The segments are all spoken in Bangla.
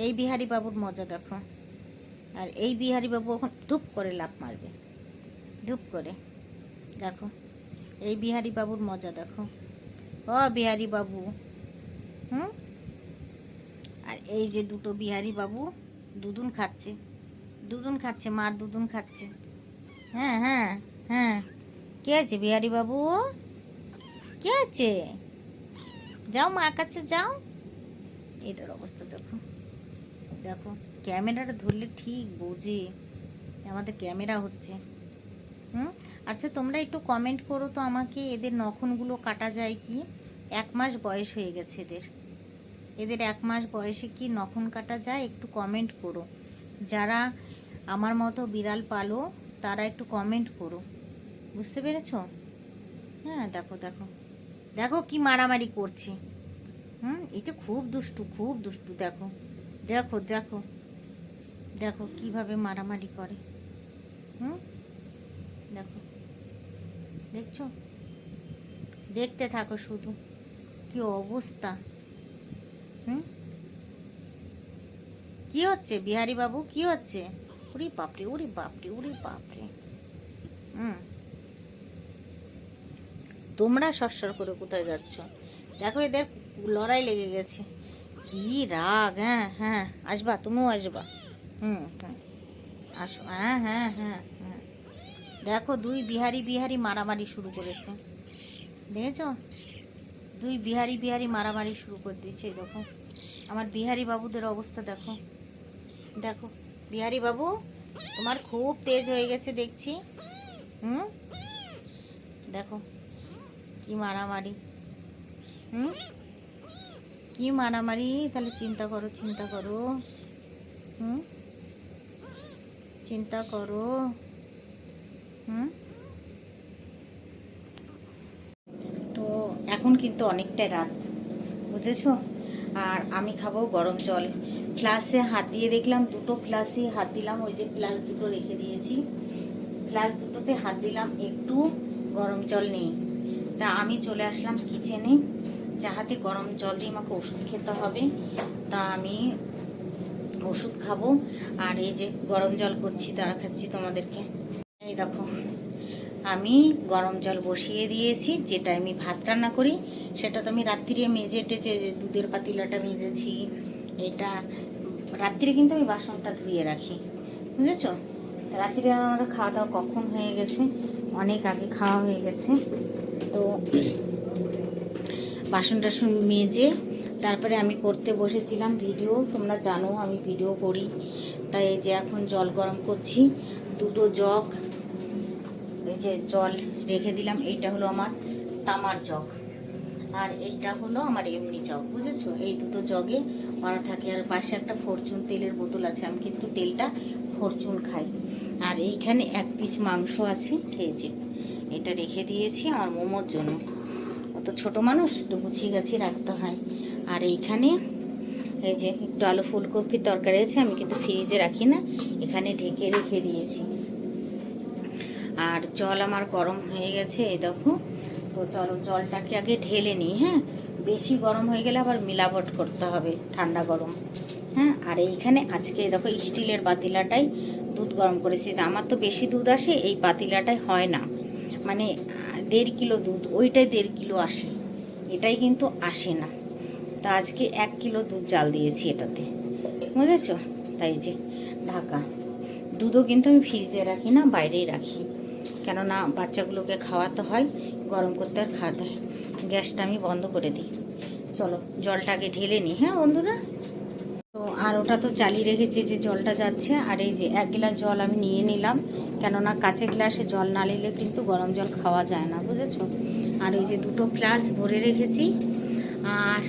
এই বিহারি বাবুর মজা দেখো। আর এই বিহারি বাবু এখন ধূপ করে লাভ মারবে। ধূপ করে। দেখো, এই বিহারি বাবুর মজা দেখো। ও বিহারি বাবু। হুম? আর এই যে দুটো বিহারি বাবু, দুদুন খাচ্ছে। দুদুন খাচ্ছে, মার দুদুন খাচ্ছে। হ্যাঁ হ্যাঁ হ্যাঁ। কে আছে বিহারি বাবু? কে আছে? যাও, মার কাছে যাও। এটার অবস্থা দেখো। দেখো, ক্যামেরাটা ধরলে ঠিক বোঝে আমাদের ক্যামেরা হচ্ছে। হুম? আচ্ছা তোমরা একটু কমেন্ট করো তো আমাকে, এদের নখনগুলো কাটা যায় কি? এক মাস বয়স হয়ে গেছে এদের। এদের এক মাস বয়সে কি নখন কাটা যায়? একটু কমেন্ট করো। যারা আমার মতো বিড়াল পালো, তারা একটু কমেন্ট করো। বুঝতে পেরেছ? হ্যাঁ দেখো দেখো। দেখো কি মারামারি করছে। হুম? এই খুব দুষ্টু খুব দুষ্টু, দেখো। দেখো দেখো দেখো কীভাবে মারামারি করে। হুম? দেখো, দেখছ? দেখতে থাকো শুধু, কি অবস্থা? হুম? কি হচ্ছে বিহারি বাবু? কি হচ্ছে? উরি বাপরে উরি বাপরে উরি বাপরে। হুম। তোমরা সরসর করে কোথায় যাচ্ছ? দেখো এদের লড়াই লেগে গেছে। কি রাগ হ্যাঁ হ্যাঁ আসবা, তুমিও আসবা। হুম হুম আসো হ্যাঁ হ্যাঁ হ্যাঁ হ্যাঁ। দেখো, দুই বিহারি বিহারি মারামারি শুরু করেছে। দেখেছ? দুই বিহারি বিহারি মারামারি শুরু করে দিয়েছে দেখো। আমার বিহারি বাবুদের অবস্থা দেখো। দেখো, বিহারি বাবু, তোমার খুব তেজ হয়ে গেছে, দেখছি। হুম? দেখো, কি মারামারি। হুম? কি মারামারি? তাহলে চিন্তা করো চিন্তা করো। হুম? চিন্তা করো। হুম? তো এখন কিন্তু অনেকটাই রাত, বুঝেছ? আর আমি খাব গরম জল। ফ্লাসে হাত দিয়ে দেখলাম, দুটো ফ্লাসে হাত দিলাম, ওই যে ফ্লাস দুটো রেখে দিয়েছি। ফ্লাস দুটোতে হাত দিলাম, একটু গরম জল নেই। তা আমি চলে আসলাম কিচেনে যাহাতে গরম জল দিয়ে আমাকে ওষুধ খেতে হবে, তা আমি ওষুধ খাব। আর এই যে গরম জল করছি তারা খাচ্ছি তোমাদেরকে। এই দেখো, আমি গরম জল বসিয়ে দিয়েছি, যেটা আমি ভাত রান্না করি সেটা তো আমি রাত্রিরে মেজে টেজে দুধের পাতিলাটা মেজেছি। এটা রাত্রিরে কিন্তু আমি বাসনটা ধুয়ে রাখি, বুঝেছ? রাত্রিরে আমাদের খাওয়া দাওয়া কখন হয়ে গেছে? অনেক আগে খাওয়া হয়ে গেছে। তো বাসন টাসন মেজে তারপরে আমি করতে বসেছিলাম ভিডিও, তোমরা জানো আমি ভিডিও করি। তাই এই যে এখন জল গরম করছি, দুটো জগ, এই যে জল রেখে দিলাম, এইটা হলো আমার তামার জগ। আর এইটা হলো আমার এমনি জগ, বুঝেছ? এই দুটো জগে ভরা থাকে। আর পাশে একটা ফরচুন তেলের বোতল আছে, আমি কিন্তু তেলটা ফরচুন খাই। আর এইখানে এক পিস মাংস আছে এই যে এটা রেখে দিয়েছি আমার মোমোর জন্য। অত ছোট মানুষ, একটু গুছিয়ে গাছিয়ে রাখতে হয়। আর এইখানে এই যে একটু আলু ফুলকপির তরকারি আছে আমি কিন্তু ফ্রিজে রাখি না, এখানে ঢেকে রেখে দিয়েছি। আর জল আমার গরম হয়ে গেছে, এই দেখো। তো চলো জলটাকে আগে ঢেলে নিই হ্যাঁ? বেশি গরম হয়ে গেলে আবার মিলাবট করতে হবে, ঠান্ডা গরম। হ্যাঁ? আর এইখানে আজকে দেখো স্টিলের পাতিলাটাই দুধ গরম করেছি। আমার তো বেশি দুধ আসে, এই পাতিলাটাই হয় না। মানে দেড় কিলো দুধ, ওইটাই দেড় কিলো আসে। এটাই কিন্তু আসে না। তা আজকে এক কিলো দুধ জাল দিয়েছি এটাতে। বুঝেছ? তাই যে, ঢাকা। দুধও কিন্তু আমি ফ্রিজে রাখি না, বাইরেই রাখি। কেননা বাচ্চাগুলোকে খাওয়াতে হয়, গরম করতে আর খাওয়াতে হয়। গ্যাসটা আমি বন্ধ করে দিই। চলো, জলটাকে ঢেলে নিই। হ্যাঁ বন্ধুরা? আর ওটা তো চালিয়ে রেখেছি যে জলটা যাচ্ছে, আর এই যে এক গ্লাস জল আমি নিয়ে নিলাম। কেননা কাঁচের গ্লাসে জল না নিলে কিন্তু গরম জল খাওয়া যায় না, বুঝেছ? আর ওই যে দুটো ফ্লাস ভরে রেখেছি, আর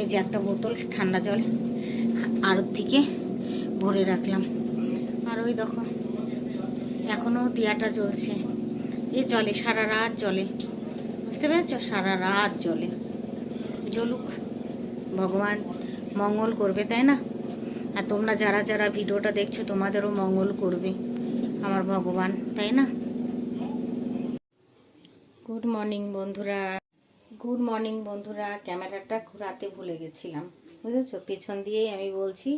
এই যে একটা বোতল ঠান্ডা জল আড়ত থেকে ভরে রাখলাম। আর ওই দেখো এখনও দিয়াটা জ্বলছে। এ জলে, সারা রাত জলে, বুঝতে পেরেছ? সারা রাত জলে। জ্বলুক, ভগবান। মঙ্গল করবে, তাই না? আর তোমরা যারা যারা ভিডিওটা দেখছ, তোমাদেরও মঙ্গল করবে, আমার ভগবান, তাই না? গুড মর্নিং বন্ধুরা। গুড মর্নিং বন্ধুরা। ক্যামেরাটা ঘোরাতে ভুলে গেছিলাম, বুঝেছ? পেছন দিয়েই আমি বলছি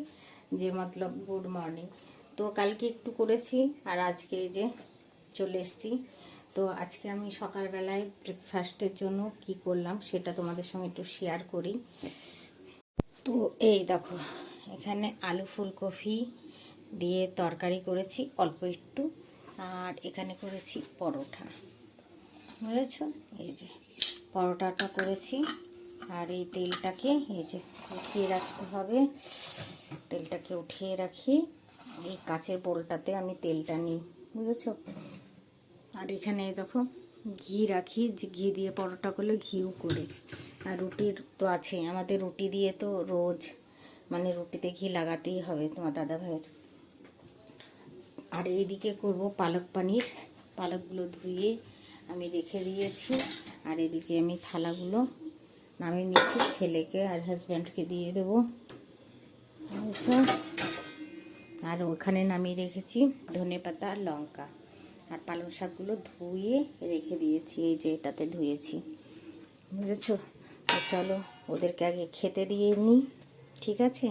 যে, মতলব গুড মর্নিং তো কালকে একটু করেছি, আর আজকে যে চলে এসেছি। তো আজকে আমি সকালবেলায় ব্রেকফাস্টের জন্য কি করলাম, সেটা তোমাদের সঙ্গে একটু শেয়ার করি। তো এই দেখো, এখানে আলু ফুলকপি দিয়ে তরকারি করেছি, অল্প একটু। আর এখানে করেছি পরোটা। বুঝেছ? এই যে পরোটাটা করেছি। আর এই তেলটাকে, এই যে উঠিয়ে রাখতে হবে। তেলটাকে উঠিয়ে রাখি। এই কাচের বোলটাতে আমি তেলটা নিই। বুঝেছ? আর এখানে দেখো ঘি রাখি ঘি দিয়ে পরোটা করলে ঘিও করে। আর রুটির তো আছে, আমাদের রুটি দিয়ে তো রোজ মানে রুটিতে ঘি লাগাতেই হবে তোমার দাদা ভাইয়ের আর এইদিকে করব পালক পানির, পালকগুলো ধুয়ে আমি রেখে দিয়েছি। আর এদিকে আমি থালাগুলো নামিয়ে নিচ্ছি, ছেলেকে আর হাজব্যান্ডকে দিয়ে দেবো? আর ওখানে নামিয়ে রেখেছি ধনে পাতা আর লঙ্কা। আর পালং শাকগুলো ধুয়ে রেখে দিয়েছি, এই যে এটাতে ধুয়েছি। বুঝেছ? চলো, ওদেরকে আগে খেতে দিয়ে নিই, ঠিক আছে?